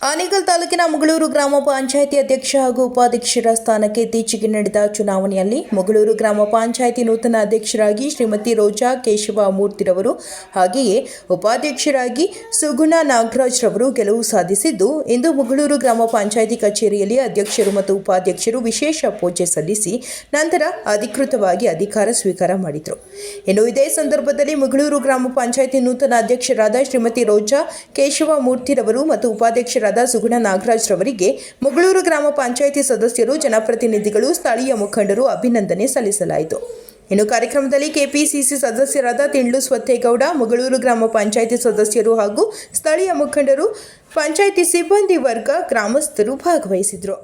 ಆನೇಕಲ್ ತಾಲೂಕಿನ ಮುಗಳೂರು ಗ್ರಾಮ ಪಂಚಾಯಿತಿ ಅಧ್ಯಕ್ಷ ಹಾಗೂ ಉಪಾಧ್ಯಕ್ಷರ ಸ್ಥಾನಕ್ಕೆ ಇತ್ತೀಚೆಗೆ ನಡೆದ ಚುನಾವಣೆಯಲ್ಲಿ ಮುಗಳೂರು ಗ್ರಾಮ ಪಂಚಾಯಿತಿ ನೂತನ ಅಧ್ಯಕ್ಷರಾಗಿ ಶ್ರೀಮತಿ ರೋಜಾ ಕೇಶವ ಮೂರ್ತಿರವರು ಹಾಗೆಯೇ ಉಪಾಧ್ಯಕ್ಷರಾಗಿ ಸುಗುಣ ನಾಗರಾಜ್ ರವರು ಗೆಲುವು ಸಾಧಿಸಿದ್ದು, ಇಂದು ಮುಗಳೂರು ಗ್ರಾಮ ಪಂಚಾಯಿತಿ ಕಚೇರಿಯಲ್ಲಿ ಅಧ್ಯಕ್ಷರು ಮತ್ತು ಉಪಾಧ್ಯಕ್ಷರು ವಿಶೇಷ ಪೂಜೆ ಸಲ್ಲಿಸಿ ನಂತರ ಅಧಿಕೃತವಾಗಿ ಅಧಿಕಾರ ಸ್ವೀಕಾರ ಮಾಡಿದರು. ಇನ್ನು ಇದೇ ಸಂದರ್ಭದಲ್ಲಿ ಮುಗಳೂರು ಗ್ರಾಮ ಪಂಚಾಯಿತಿ ನೂತನ ಅಧ್ಯಕ್ಷರಾದ ಶ್ರೀಮತಿ ರೋಜಾ ಕೇಶವ ಮೂರ್ತಿರವರು ಮತ್ತು ಉಪಾಧ್ಯಕ್ಷರಾದ ಸುಗುಣ ನಾಗರಾಜ್ ರವರಿಗೆ ಮುಗಳೂರು ಗ್ರಾಮ ಪಂಚಾಯಿತಿ ಸದಸ್ಯರು, ಜನಪ್ರತಿನಿಧಿಗಳು, ಸ್ಥಳೀಯ ಮುಖಂಡರು ಅಭಿನಂದನೆ ಸಲ್ಲಿಸಲಾಯಿತು. ಇನ್ನು ಕಾರ್ಯಕ್ರಮದಲ್ಲಿ ಕೆಪಿಸಿಸಿ ಸದಸ್ಯರಾದ ತಿಂಡ್ಲು ಸ್ವತ್ತೇಗೌಡ, ಮುಗಳೂರು ಗ್ರಾಮ ಪಂಚಾಯಿತಿ ಸದಸ್ಯರು ಹಾಗೂ ಸ್ಥಳೀಯ ಮುಖಂಡರು, ಪಂಚಾಯಿತಿ ಸಿಬ್ಬಂದಿ ವರ್ಗ ಗ್ರಾಮಸ್ಥರು ಭಾಗವಹಿಸಿದರು.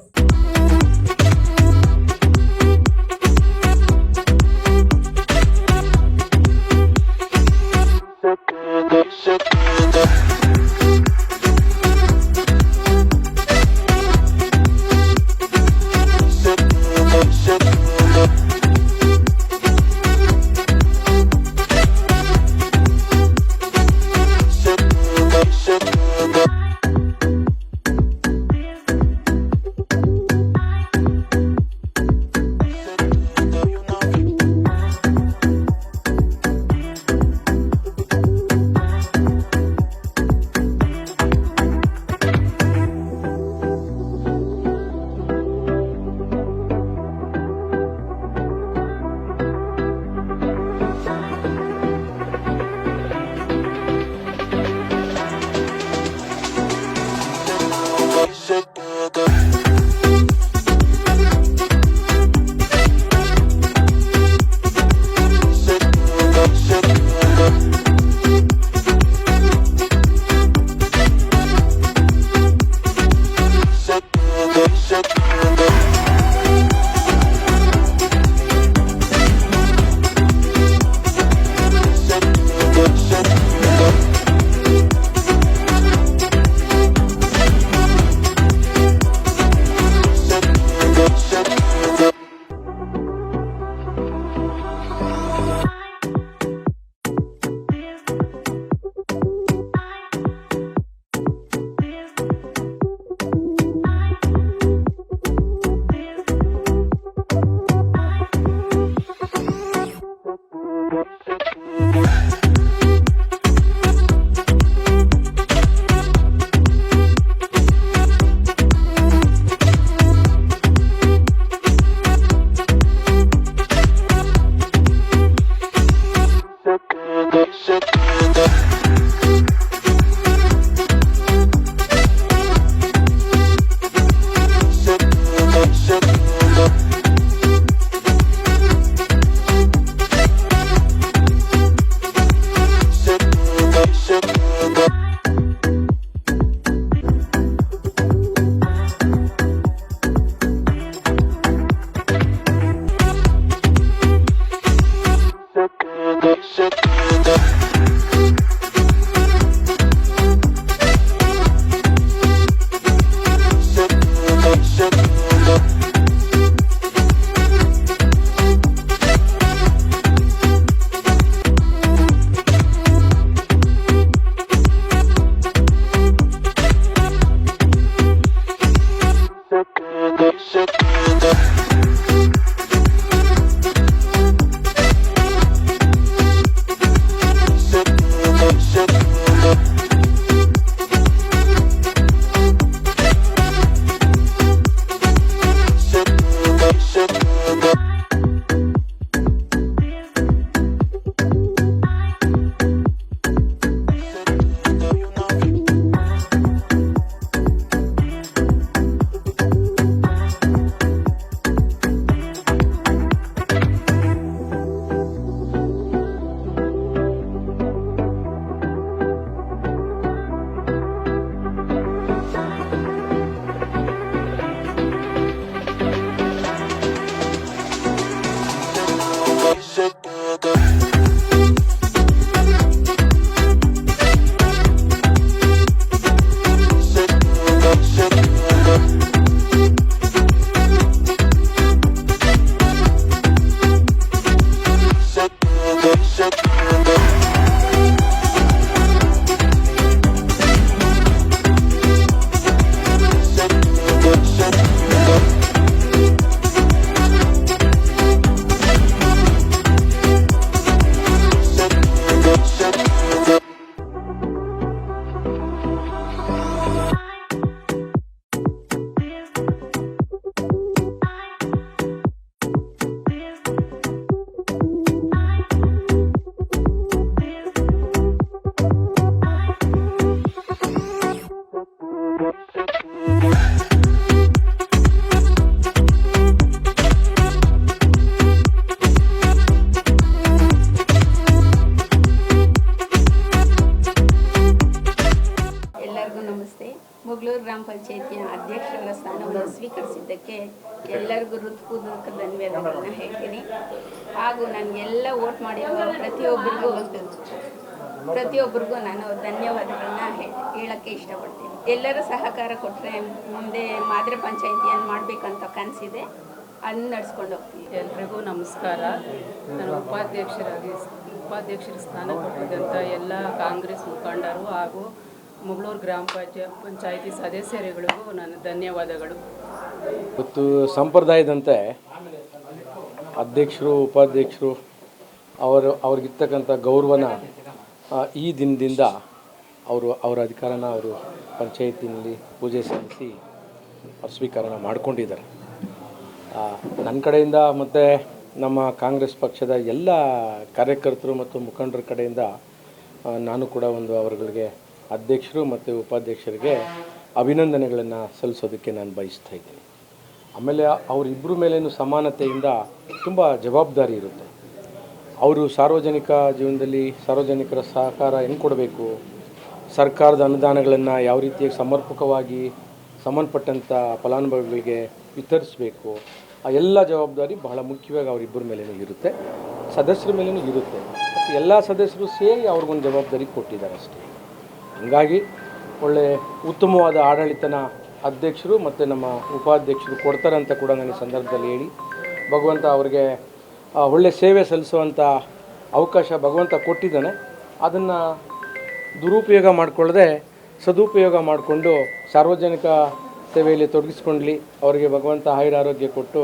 Music ಸ್ವೀಕರಿಸಿದ್ದಕ್ಕೆ ಎಲ್ಲರಿಗೂ ಹೃತ್ಪೂರ್ವಕ ಧನ್ಯವಾದಗಳನ್ನ ಹೇಳ್ತೀನಿ. ಹಾಗೂ ನನಗೆಲ್ಲ ವೋಟ್ ಮಾಡಿರುವ ಪ್ರತಿಯೊಬ್ಬರಿಗೂ ಪ್ರತಿಯೊಬ್ಬರಿಗೂ ನಾನು ಧನ್ಯವಾದಗಳನ್ನ ಹೇಳಕ್ಕೆ ಇಷ್ಟಪಡ್ತೀನಿ. ಎಲ್ಲರ ಸಹಕಾರ ಕೊಟ್ಟರೆ ಮುಂದೆ ಮಾದರಿ ಪಂಚಾಯಿತಿಯನ್ನು ಮಾಡಬೇಕಂತ ಕನಸಿದೆ. ಅದನ್ನ ನಡ್ಸ್ಕೊಂಡು ಹೋಗ್ತೀನಿ. ಎಲ್ರಿಗೂ ನಮಸ್ಕಾರ. ನಾನು ಉಪಾಧ್ಯಕ್ಷರಾಗಿ ಉಪಾಧ್ಯಕ್ಷರ ಸ್ಥಾನ ಕೊಟ್ಟಿದ್ದಂಥ ಎಲ್ಲ ಕಾಂಗ್ರೆಸ್ ಮುಖಂಡರು ಹಾಗೂ ಮುಗಳೂರು ಗ್ರಾಮ ಪಂಚಾಯ ಪಂಚಾಯಿತಿ ಸದಸ್ಯರುಗಳಿಗೂ ನನ್ನ ಧನ್ಯವಾದಗಳು. ಇವತ್ತು ಸಂಪ್ರದಾಯದಂತೆ ಅಧ್ಯಕ್ಷರು, ಉಪಾಧ್ಯಕ್ಷರು ಅವರು, ಅವ್ರಿಗಿರ್ತಕ್ಕಂಥ ಗೌರವನ ಈ ದಿನದಿಂದ ಅವರು ಅವರ ಅಧಿಕಾರನ ಅವರು ಪಂಚಾಯತಿನಲ್ಲಿ ಪೂಜೆ ಸಲ್ಲಿಸಿ ಅವ್ರು ಸ್ವೀಕರಣ ಮಾಡ್ಕೊಂಡಿದ್ದಾರೆ. ನನ್ನ ಕಡೆಯಿಂದ ಮತ್ತು ನಮ್ಮ ಕಾಂಗ್ರೆಸ್ ಪಕ್ಷದ ಎಲ್ಲ ಕಾರ್ಯಕರ್ತರು ಮತ್ತು ಮುಖಂಡರ ಕಡೆಯಿಂದ ನಾನು ಕೂಡ ಒಂದು ಅವರುಗಳಿಗೆ ಅಧ್ಯಕ್ಷರು ಮತ್ತು ಉಪಾಧ್ಯಕ್ಷರಿಗೆ ಅಭಿನಂದನೆಗಳನ್ನು ಸಲ್ಲಿಸೋದಕ್ಕೆ ನಾನು ಬಯಸ್ತಾ ಇದ್ದೀನಿ. ಆಮೇಲೆ ಅವರಿಬ್ಬರ ಮೇಲೇನು ಸಮಾನತೆಯಿಂದ ತುಂಬ ಜವಾಬ್ದಾರಿ ಇರುತ್ತೆ. ಅವರು ಸಾರ್ವಜನಿಕ ಜೀವನದಲ್ಲಿ ಸಾರ್ವಜನಿಕರ ಸಹಕಾರ ಹೆಂಗೆ ಕೊಡಬೇಕು? ಸರ್ಕಾರದ ಅನುದಾನಗಳನ್ನು ಯಾವ ರೀತಿಯಾಗಿ ಸಮರ್ಪಕವಾಗಿ ಸಂಬಂಧಪಟ್ಟಂಥ ಫಲಾನುಭವಿಗಳಿಗೆ ವಿತರಿಸಬೇಕು? ಆ ಎಲ್ಲ ಜವಾಬ್ದಾರಿ ಬಹಳ ಮುಖ್ಯವಾಗಿ ಅವರಿಬ್ಬರ ಮೇಲೇನೂ ಇರುತ್ತೆ. ಸದಸ್ಯರ ಮೇಲೇನೂ ಇರುತ್ತೆ. ಎಲ್ಲ ಸದಸ್ಯರು ಸೇರಿ ಅವ್ರಿಗೊಂದು ಜವಾಬ್ದಾರಿ ಕೊಟ್ಟಿದ್ದಾರೆ ಅಷ್ಟೇ. ಹೀಗಾಗಿ ಒಳ್ಳೆ ಉತ್ತಮವಾದ ಆಡಳಿತನ ಅಧ್ಯಕ್ಷರು ಮತ್ತು ನಮ್ಮ ಉಪಾಧ್ಯಕ್ಷರು ಕೊಡ್ತಾರೆ ಅಂತ ಕೂಡ ನಾನು ಈ ಸಂದರ್ಭದಲ್ಲಿ ಹೇಳಿ. ಭಗವಂತ ಅವ್ರಿಗೆ ಒಳ್ಳೆ ಸೇವೆ ಸಲ್ಲಿಸುವಂಥ ಅವಕಾಶ ಭಗವಂತ ಕೊಟ್ಟಿದ್ದಾನೆ. ಅದನ್ನು ದುರುಪಯೋಗ ಮಾಡಿಕೊಳ್ಳದೆ ಸದುಪಯೋಗ ಮಾಡಿಕೊಂಡು ಸಾರ್ವಜನಿಕ ಸೇವೆಯಲ್ಲಿ ತೊಡಗಿಸ್ಕೊಂಡ್ಲಿ ಅವರಿಗೆ ಭಗವಂತ ಆಯುರ ಆರೋಗ್ಯ ಕೊಟ್ಟು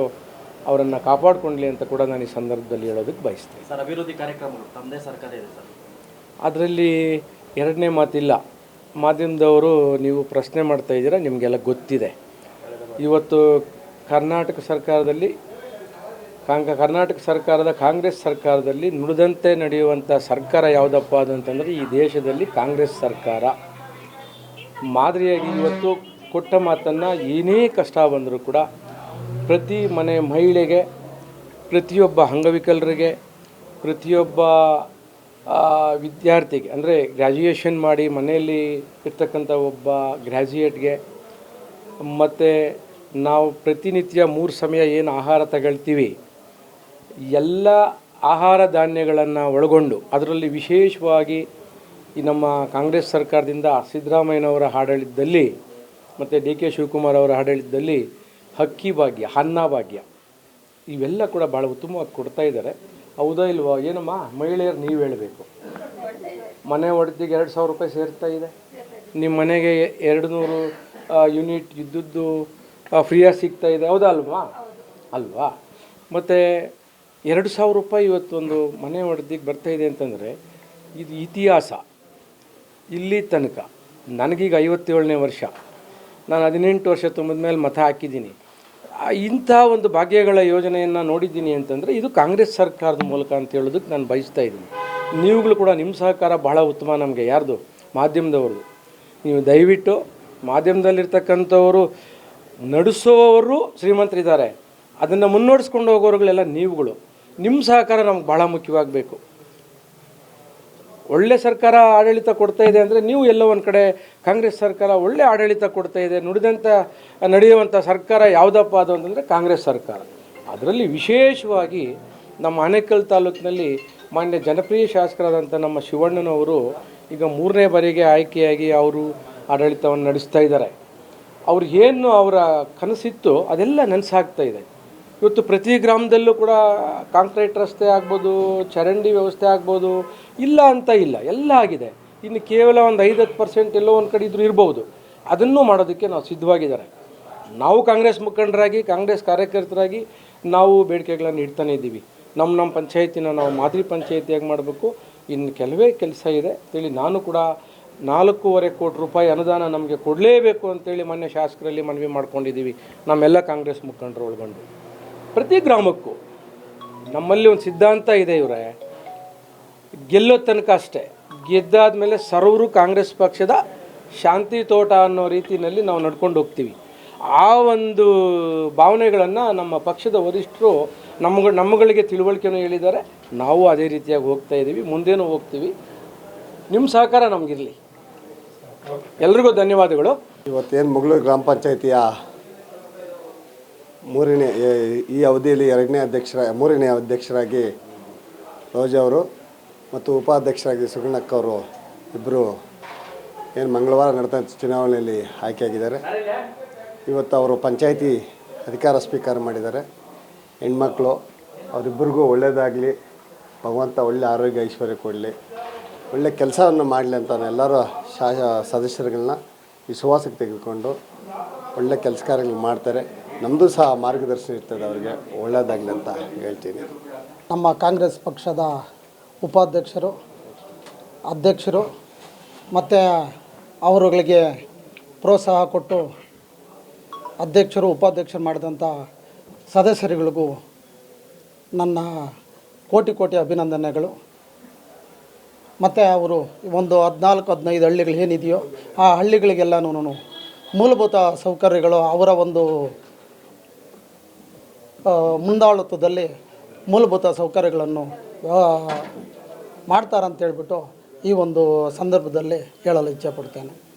ಅವರನ್ನು ಕಾಪಾಡಿಕೊಂಡ್ಲಿ ಅಂತ ಕೂಡ ನಾನು ಈ ಸಂದರ್ಭದಲ್ಲಿ ಹೇಳೋದಕ್ಕೆ ಬಯಸ್ತೇನೆ. ಸರ್ ಅಭಿವೃದ್ಧಿ ಕಾರ್ಯಕ್ರಮಗಳು ತಮ್ಮದೇ ಸರ್ಕಾರ ಇದೆ ಸರ್. ಅದರಲ್ಲಿ ಎರಡನೇ ಮಾತಿಲ್ಲ. ಮಾಧ್ಯಮದವರು ನೀವು ಪ್ರಶ್ನೆ ಮಾಡ್ತಾ ಇದ್ದೀರಾ, ನಿಮಗೆಲ್ಲ ಗೊತ್ತಿದೆ. ಇವತ್ತು ಕರ್ನಾಟಕ ಸರ್ಕಾರದಲ್ಲಿ ಕಾಂಗ, ಕರ್ನಾಟಕ ಸರ್ಕಾರದ ಕಾಂಗ್ರೆಸ್ ಸರ್ಕಾರದಲ್ಲಿ ನುಡಿದಂತೆ ನಡೆಯುವಂಥ ಸರ್ಕಾರ ಯಾವುದಪ್ಪ ಅಂತಂದರೆ, ಈ ದೇಶದಲ್ಲಿ ಕಾಂಗ್ರೆಸ್ ಸರ್ಕಾರ. ಮಾದರಿಯಾಗಿ ಇವತ್ತು ಕೊಟ್ಟ ಮಾತನ್ನು ಏನೇ ಕಷ್ಟ ಬಂದರೂ ಕೂಡ ಪ್ರತಿ ಮನೆ ಮಹಿಳೆಗೆ, ಪ್ರತಿಯೊಬ್ಬ ಅಂಗವಿಕಲರಿಗೆ, ಪ್ರತಿಯೊಬ್ಬ ವಿದ್ಯಾರ್ಥಿಗೆ, ಅಂದರೆ ಗ್ರ್ಯಾಜುಯೇಷನ್ ಮಾಡಿ ಮನೆಯಲ್ಲಿ ಇರ್ತಕ್ಕಂಥ ಒಬ್ಬ ಗ್ರ್ಯಾಜುಯೇಟ್ಗೆ ಮತ್ತು ನಾವು ಪ್ರತಿನಿತ್ಯ ಮೂರು ಸಮಯ ಏನು ಆಹಾರ ತಗೊಳ್ತೀವಿ, ಎಲ್ಲ ಆಹಾರ ಧಾನ್ಯಗಳನ್ನು ಒಳಗೊಂಡು, ಅದರಲ್ಲಿ ವಿಶೇಷವಾಗಿ ಈ ನಮ್ಮ ಕಾಂಗ್ರೆಸ್ ಸರ್ಕಾರದಿಂದ ಸಿದ್ದರಾಮಯ್ಯನವರ ಆಡಳಿತದಲ್ಲಿ ಮತ್ತು ಡಿ ಕೆ ಶಿವಕುಮಾರ್ ಅವರ ಆಡಳಿತದಲ್ಲಿ ಹಕ್ಕಿ ಭಾಗ್ಯ, ಅನ್ನ ಭಾಗ್ಯ, ಇವೆಲ್ಲ ಕೂಡ ಭಾಳ ಉತ್ತಮವಾಗಿ ಕೊಡ್ತಾ ಇದ್ದಾರೆ. ಹೌದಾ ಇಲ್ವೋ? ಏನಮ್ಮ? ಮಹಿಳೆಯರು ನೀವು ಹೇಳಬೇಕು. ಮನೆ ಒಡೆದಿಗೆ ಎರಡು ಸಾವಿರ ರೂಪಾಯಿ ಸೇರ್ತಾ ಇದೆ. ನಿಮ್ಮ ಮನೆಗೆ ಎರಡು ನೂರು ಯೂನಿಟ್ ಇದ್ದದ್ದು ಫ್ರೀಯಾಗಿ ಸಿಗ್ತಾ ಇದೆ. ಹೌದಾ ಅಲ್ವಾ? ಅಲ್ವಾ? ಮತ್ತು ಎರಡು ಸಾವಿರ ರೂಪಾಯಿ ಇವತ್ತೊಂದು ಮನೆ ಒಡೆದಿಗೆ ಬರ್ತಾ ಇದೆ ಅಂತಂದರೆ ಇದು ಇತಿಹಾಸ. ಇಲ್ಲಿ ತನಕ, ನನಗೀಗ ಐವತ್ತೇಳನೇ ವರ್ಷ. ನಾನು ಹದಿನೆಂಟು ವರ್ಷ ತುಂಬಿದ ಮೇಲೆ ಮತ ಹಾಕಿದ್ದೀನಿ. ಇಂಥ ಒಂದು ಭಾಗ್ಯಗಳ ಯೋಜನೆಯನ್ನು ನೋಡಿದ್ದೀನಿ ಅಂತಂದರೆ ಇದು ಕಾಂಗ್ರೆಸ್ ಸರ್ಕಾರದ ಮೂಲಕ ಅಂತ ಹೇಳೋದಕ್ಕೆ ನಾನು ಬಯಸ್ತಾ ಇದ್ದೀನಿ. ನೀವುಗಳು ಕೂಡ ನಿಮ್ಮ ಸಹಕಾರ ಬಹಳ ಉತ್ತಮ ನಮಗೆ, ಯಾರ್ದು? ಮಾಧ್ಯಮದವ್ರದ್ದು. ನೀವು ದಯವಿಟ್ಟು ಮಾಧ್ಯಮದಲ್ಲಿರ್ತಕ್ಕಂಥವರು ನಡೆಸೋವರು ಶ್ರೀಮಂತರಿದ್ದಾರೆ. ಅದನ್ನು ಮುನ್ನೋಡಿಸ್ಕೊಂಡು ಹೋಗೋರುಗಳೆಲ್ಲ ನೀವುಗಳು. ನಿಮ್ಮ ಸಹಕಾರ ನಮ್ಗೆ ಬಹಳ ಮುಖ್ಯವಾಗಬೇಕು. ಒಳ್ಳೆ ಸರ್ಕಾರ ಆಡಳಿತ ಕೊಡ್ತಾ ಇದೆ ಅಂದರೆ ನೀವು ಎಲ್ಲೋ ಒಂದು ಕಡೆ ಕಾಂಗ್ರೆಸ್ ಸರ್ಕಾರ ಒಳ್ಳೆ ಆಡಳಿತ ಕೊಡ್ತಾ ಇದೆ ನುಡಿದಂಥ ನಡೆಯುವಂಥ ಸರ್ಕಾರ ಯಾವುದಪ್ಪ ಅದು ಅಂತಂದರೆ ಕಾಂಗ್ರೆಸ್ ಸರ್ಕಾರ. ಅದರಲ್ಲಿ ವಿಶೇಷವಾಗಿ ನಮ್ಮ ಆನೇಕಲ್ ತಾಲೂಕಿನಲ್ಲಿ ಮಾನ್ಯ ಜನಪ್ರಿಯ ಶಾಸಕರಾದಂಥ ನಮ್ಮ ಶಿವಣ್ಣನವರು ಈಗ ಮೂರನೇ ಬಾರಿಗೆ ಆಯ್ಕೆಯಾಗಿ ಅವರು ಆಡಳಿತವನ್ನು ನಡೆಸ್ತಾ ಇದ್ದಾರೆ. ಅವ್ರಿಗೇನು ಅವರ ಕನಸಿತ್ತು ಅದೆಲ್ಲ ನನಸಾಗ್ತಾ ಇದೆ. ಇವತ್ತು ಪ್ರತಿ ಗ್ರಾಮದಲ್ಲೂ ಕೂಡ ಕಾಂಕ್ರೀಟ್ ರಸ್ತೆ ಆಗ್ಬೋದು, ಚರಂಡಿ ವ್ಯವಸ್ಥೆ ಆಗ್ಬೋದು, ಇಲ್ಲ ಅಂತ ಇಲ್ಲ, ಎಲ್ಲ ಆಗಿದೆ. ಇನ್ನು ಕೇವಲ ಒಂದು ಐದು ಹತ್ತು ಪರ್ಸೆಂಟ್ ಎಲ್ಲೋ ಒಂದು ಕಡೆ ಇದ್ರೂ ಇರ್ಬೋದು. ಅದನ್ನು ಮಾಡೋದಕ್ಕೆ ನಾವು ಸಿದ್ಧವಾಗಿದ್ದಾರೆ. ನಾವು ಕಾಂಗ್ರೆಸ್ ಮುಖಂಡರಾಗಿ, ಕಾಂಗ್ರೆಸ್ ಕಾರ್ಯಕರ್ತರಾಗಿ ನಾವು ಬೇಡಿಕೆಗಳನ್ನು ಇಡ್ತಾನೆ ಇದ್ದೀವಿ. ನಮ್ಮ ನಮ್ಮ ಪಂಚಾಯತಿನ ನಾವು ಮಾದರಿ ಪಂಚಾಯತಿಯಾಗಿ ಮಾಡಬೇಕು. ಇನ್ನು ಕೆಲವೇ ಕೆಲಸ ಇದೆ ಅಂತೇಳಿ ನಾನು ಕೂಡ ನಾಲ್ಕೂವರೆ ಕೋಟಿ ರೂಪಾಯಿ ಅನುದಾನ ನಮಗೆ ಕೊಡಲೇಬೇಕು ಅಂತೇಳಿ ಮೊನ್ನೆ ಶಾಸಕರಲ್ಲಿ ಮನವಿ ಮಾಡ್ಕೊಂಡಿದ್ದೀವಿ. ನಮ್ಮೆಲ್ಲ ಕಾಂಗ್ರೆಸ್ ಮುಖಂಡರು ಒಳಗೊಂಡು. ಪ್ರತಿ ಗ್ರಾಮಕ್ಕೂ ನಮ್ಮಲ್ಲಿ ಒಂದು ಸಿದ್ಧಾಂತ ಇದೆ ಇವರೇ. ಗೆಲ್ಲೋ ತನಕ ಅಷ್ಟೇ. ಗೆದ್ದಾದ್ಮೇಲೆ ಸರ್ವರು ಕಾಂಗ್ರೆಸ್ ಪಕ್ಷದ ಶಾಂತಿ ತೋಟ ಅನ್ನೋ ರೀತಿಯಲ್ಲಿ ನಾವು ನಡ್ಕೊಂಡು ಹೋಗ್ತೀವಿ. ಆ ಒಂದು ಭಾವನೆಗಳನ್ನು ನಮ್ಮ ಪಕ್ಷದ ವರಿಷ್ಠರು ನಮ್ಗ, ನಮ್ಮಗಳಿಗೆ ತಿಳುವಳಿಕೆನೂ ಹೇಳಿದ್ದಾರೆ. ನಾವು ಅದೇ ರೀತಿಯಾಗಿ ಹೋಗ್ತಾ ಇದ್ದೀವಿ. ಮುಂದೇನೂ ಹೋಗ್ತೀವಿ. ನಿಮ್ಮ ಸಹಕಾರ ನಮಗಿರಲಿ. ಎಲ್ರಿಗೂ ಧನ್ಯವಾದಗಳು. ಇವತ್ತೇನು ಮುಗಳೂರು ಗ್ರಾಮ ಪಂಚಾಯಿತಿಯ? ಮೂರನೇ ಈ- ಅವಧಿಯಲ್ಲಿ ಎರಡನೇ ಅಧ್ಯಕ್ಷರ, ಮೂರನೇ ಅಧ್ಯಕ್ಷರಾಗಿ ಅವರು ಮತ್ತು ಉಪಾಧ್ಯಕ್ಷರಾಗಿ ಸುಗುಣಕ್ಕ ಅವರು ಇಬ್ಬರು ಏನು ಮಂಗಳವಾರ ನಡೆದ ಚುನಾವಣೆಯಲ್ಲಿ ಆಯ್ಕೆಯಾಗಿದ್ದಾರೆ. ಇವತ್ತು ಅವರು ಪಂಚಾಯಿತಿ ಅಧಿಕಾರ ಸ್ವೀಕಾರ ಮಾಡಿದ್ದಾರೆ. ಹೆಣ್ಮಕ್ಳು, ಅವರಿಬ್ಬರಿಗೂ ಒಳ್ಳೆಯದಾಗಲಿ ಭಗವಂತ ಒಳ್ಳೆ ಆರೋಗ್ಯ, ಐಶ್ವರ್ಯ ಕೊಡಲಿ, ಒಳ್ಳೆ ಕೆಲಸವನ್ನು ಮಾಡಲಿ ಅಂತ ಎಲ್ಲರೂ ಶಾ ಸದಸ್ಯರುಗಳನ್ನ ವಿಶ್ವಾಸಕ್ಕೆ ತೆಗೆದುಕೊಂಡು ಒಳ್ಳೆ ಕೆಲಸ ಕಾರ್ಯಗಳು ಮಾಡ್ತಾರೆ. ನಮ್ಮದು ಸಹ ಮಾರ್ಗದರ್ಶನ ಇರ್ತದೆ ಅವರಿಗೆ ಒಳ್ಳೆಯದಾಗಲಿ ಅಂತ ಹೇಳ್ತೀನಿ. ನಮ್ಮ ಕಾಂಗ್ರೆಸ್ ಪಕ್ಷದ ಉಪಾಧ್ಯಕ್ಷರು, ಅಧ್ಯಕ್ಷರು ಮತ್ತು ಅವರುಗಳಿಗೆ ಪ್ರೋತ್ಸಾಹ ಕೊಟ್ಟು ಅಧ್ಯಕ್ಷರು, ಉಪಾಧ್ಯಕ್ಷರು ಮಾಡಿದಂಥ ಸದಸ್ಯರುಗಳಿಗೂ ನನ್ನ ಕೋಟಿ ಕೋಟಿ ಅಭಿನಂದನೆಗಳು. ಮತ್ತು ಅವರು ಒಂದು ಹದಿನಾಲ್ಕು, ಹದಿನೈದು ಹಳ್ಳಿಗಳು ಏನಿದೆಯೋ ಆ ಹಳ್ಳಿಗಳಿಗೆಲ್ಲನೂ ಮೂಲಭೂತ ಸೌಕರ್ಯಗಳು ಅವರ ಒಂದು ಮುಂದಾಳತ್ವದಲ್ಲಿ ಮೂಲಭೂತ ಸೌಕರ್ಯಗಳನ್ನು ಆ, ಮಾಡ್ತಾರಂತೇಳ್ಬಿಟ್ಟು ಈ ಒಂದು ಸಂದರ್ಭದಲ್ಲಿ ಹೇಳಲು ಇಚ್ಛೆಪಡ್ತೇನೆ